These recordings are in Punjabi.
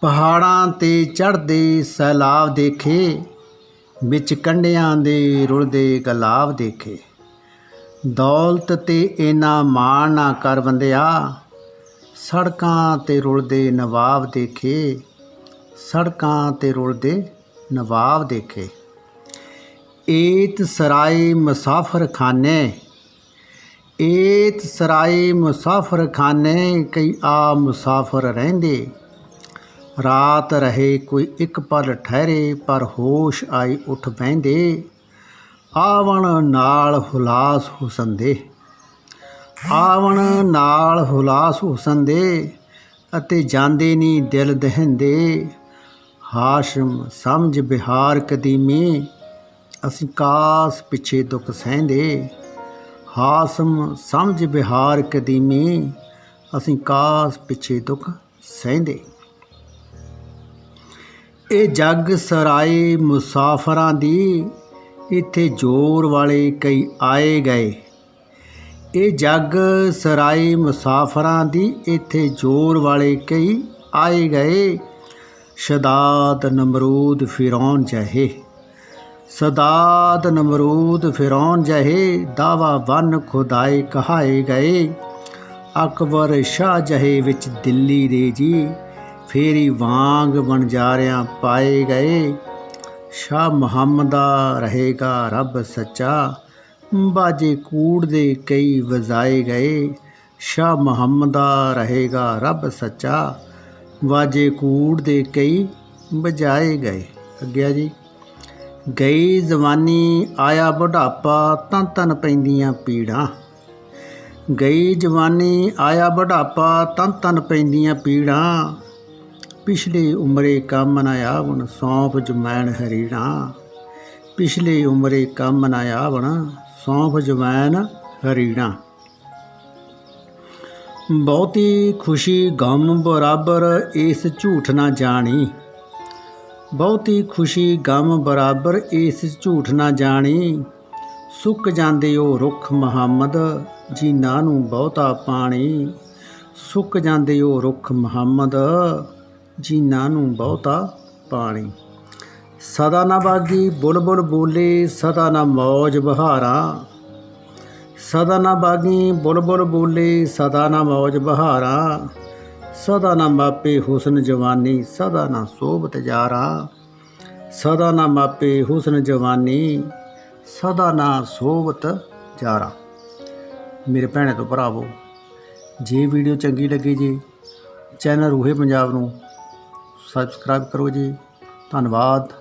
ਪਹਾੜਾਂ ਤੇ ਚੜ੍ਹਦੇ ਸੈਲਾਬ ਦੇਖੇ, ਵਿੱਚ ਕੰਢਿਆਂ ਦੇ ਰੁਲਦੇ ਗਲਾਬ ਦੇਖੇ। ਦੌਲਤ ਤੇ ਇਨਾ ਮਾਣ ਨਾ ਕਰ ਬੰਦਿਆ ਸੜਕਾਂ ਤੇ ਰੁਲਦੇ ਨਵਾਬ ਦੇਖੇ, ਸੜਕਾਂ ਤੇ ਰੁਲਦੇ ਨਵਾਬ ਦੇਖੇ। ਏਤ ਸਰਾਏ ਮੁਸਾਫਰ ਖਾਨੇ ਏਤ ਸਰਾਏ ਮੁਸਾਫਰ ਖਾਨੇ ਕਈ ਆ ਮੁਸਾਫਰ ਰਹਿੰਦੇ। ਰਾਤ ਰਹੇ ਕੋਈ ਇੱਕ ਪਲ ਠਹਿਰੇ, ਪਰ ਹੋਸ਼ ਆਈ ਉੱਠ ਬਹਿੰਦੇ। ਆਵਣ ਨਾਲ ਹੁਲਾਸ ਹੁਸਨ ਦੇ ਆਵਣ ਨਾਲ ਹੁਲਾਸ ਹੁਸਨ ਦੇ ਅਤੇ ਜਾਂਦੇ ਨਹੀਂ ਦਿਲ ਦਹਿੰਦੇ। ਹਾਸ਼ਮ ਸਮਝ ਬਿਹਾਰ ਕਦੀਮੀ, ਅਸੀਂ ਕਾਸ ਪਿੱਛੇ ਦੁੱਖ ਸਹਿੰਦੇ। ਹਾਸਮ ਸਮਝ ਬਿਹਾਰ ਕਦੀਮੀ, ਅਸੀਂ ਕਾਸ ਪਿੱਛੇ ਦੁੱਖ ਸਹਿੰਦੇ। ਇਹ ਜੱਗ ਸਰਾਏ ਮੁਸਾਫਰਾਂ ਦੀ, ਇੱਥੇ ਜ਼ੋਰ ਵਾਲੇ ਕਈ ਆਏ ਗਏ। ਇਹ ਜੱਗ ਸਰਾਏ ਮੁਸਾਫਰਾਂ ਦੀ, ਇੱਥੇ ਜ਼ੋਰ ਵਾਲੇ ਕਈ ਆਏ ਗਏ। ਸ਼ਦਾਦ ਨਮਰੂਦ ਫਿਰੌਨ ਜਹੇ। ਸਦਾਦ ਨਮਰੂਦ ਫਿਰੌਨ ਜਹੇ, ਦਾਵਾ ਵਨ ਖੁਦਾਏ ਕਹਾਏ ਗਏ। ਅਕਬਰ ਸ਼ਾਹ ਜਹੇ ਵਿੱਚ ਦਿੱਲੀ ਦੇ ਜੀ। ਫੇਰੀ ਵਾਂਗ ਵਣਜਾਰਿਆਂ ਪਾਏ ਗਏ। ਸ਼ਾਹ ਮੁਹੰਮਦਾ ਰਹੇਗਾ ਰੱਬ ਸੱਚਾ। ਬਾਜੇ ਕੂੜ ਦੇ ਕਈ ਵਜਾਏ ਗਏ। ਸ਼ਾਹ ਮੁਹੰਮਦਾ ਰਹੇਗਾ ਰੱਬ ਸੱਚਾ। ਵਾਜੇ ਕੂੜ ਦੇ ਕਈ ਵਜਾਏ ਗਏ। ਅੱਗਿਆ ਜੀ, ਗਈ ਜਵਾਨੀ ਆਇਆ ਬੁਢਾਪਾ ਤਾਂ ਤਨ ਪੈਂਦੀਆਂ ਪੀੜਾਂ। ਗਈ ਜਵਾਨੀ ਆਇਆ ਬੁਢਾਪਾ ਤਾਂ ਤਨ ਪੈਂਦੀਆਂ ਪੀੜਾਂ। ਪਿਛਲੇ ਉਮਰੇ ਕੰਮ ਨਾ ਆਵਣ ਸੌਂਫ ਜਮੈਣ ਹਰੀਣਾ ਪਿਛਲੇ ਉਮਰੇ ਕੰਮ ਨਾ ਆਵਣ ਸੌਂਫ ਜਮੈਣ ਹਰੀਣਾ ਬਹੁਤੀ ਖੁਸ਼ੀ ਗਮ ਬਰਾਬਰ ਇਸ ਝੂਠ ਨਾ ਜਾਣੀ। ਬਹੁਤੀ ਖੁਸ਼ੀ ਗਮ ਬਰਾਬਰ ਇਸ ਝੂਠ ਨਾ ਜਾਣੀ। ਸੁੱਕ ਜਾਂਦੇ ਉਹ ਰੁੱਖ ਮੁਹੰਮਦ, ਜਿਨ੍ਹਾਂ ਨੂੰ ਬਹੁਤਾ ਪਾਣੀ। ਸੁੱਕ ਜਾਂਦੇ ਉਹ ਰੁੱਖ ਮੁਹੰਮਦ ਜਿਨ੍ਹਾਂ ਨੂੰ ਬਹੁਤਾ ਪਾਣੀ। ਸਦਾ ਨਾ ਬਾਗੀ ਬੁਲਬੁਲ ਬੋਲੇ, ਸਦਾ ਨਾ ਮੌਜ ਬਹਾਰਾਂ। ਸਦਾ ਨਾ ਬਾਗੀ ਬੁਲਬੁਲ ਬੋਲੇ, ਸਦਾ ਨਾ ਮੌਜ ਬਹਾਰਾਂ। ਸਦਾ ਨਾ ਮਾਪੇ ਹੁਸਨ ਜਵਾਨੀ, ਸਦਾ ਨਾ ਸੋਭਤ ਜਾਰਾ ਸਦਾ ਨਾ ਮਾਪੇ ਹੁਸਨ ਜਵਾਨੀ, ਸਦਾ ਨਾ ਸੋਭਤ ਜਾਰਾ ਮੇਰੇ ਭੈਣੇ ਤੋਂ ਭਰਾਵੋ, ਜੇ ਵੀਡੀਓ ਚੰਗੀ ਲੱਗੀ ਜੀ, ਚੈਨਲ ਰੂਹੇ ਪੰਜਾਬ ਨੂੰ ਸਬਸਕ੍ਰਾਈਬ ਕਰੋ ਜੀ। ਧੰਨਵਾਦ।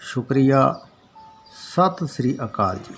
ਸ਼ੁਕਰੀਆ। ਸਤਿ ਸ੍ਰੀ ਅਕਾਲ ਜੀ।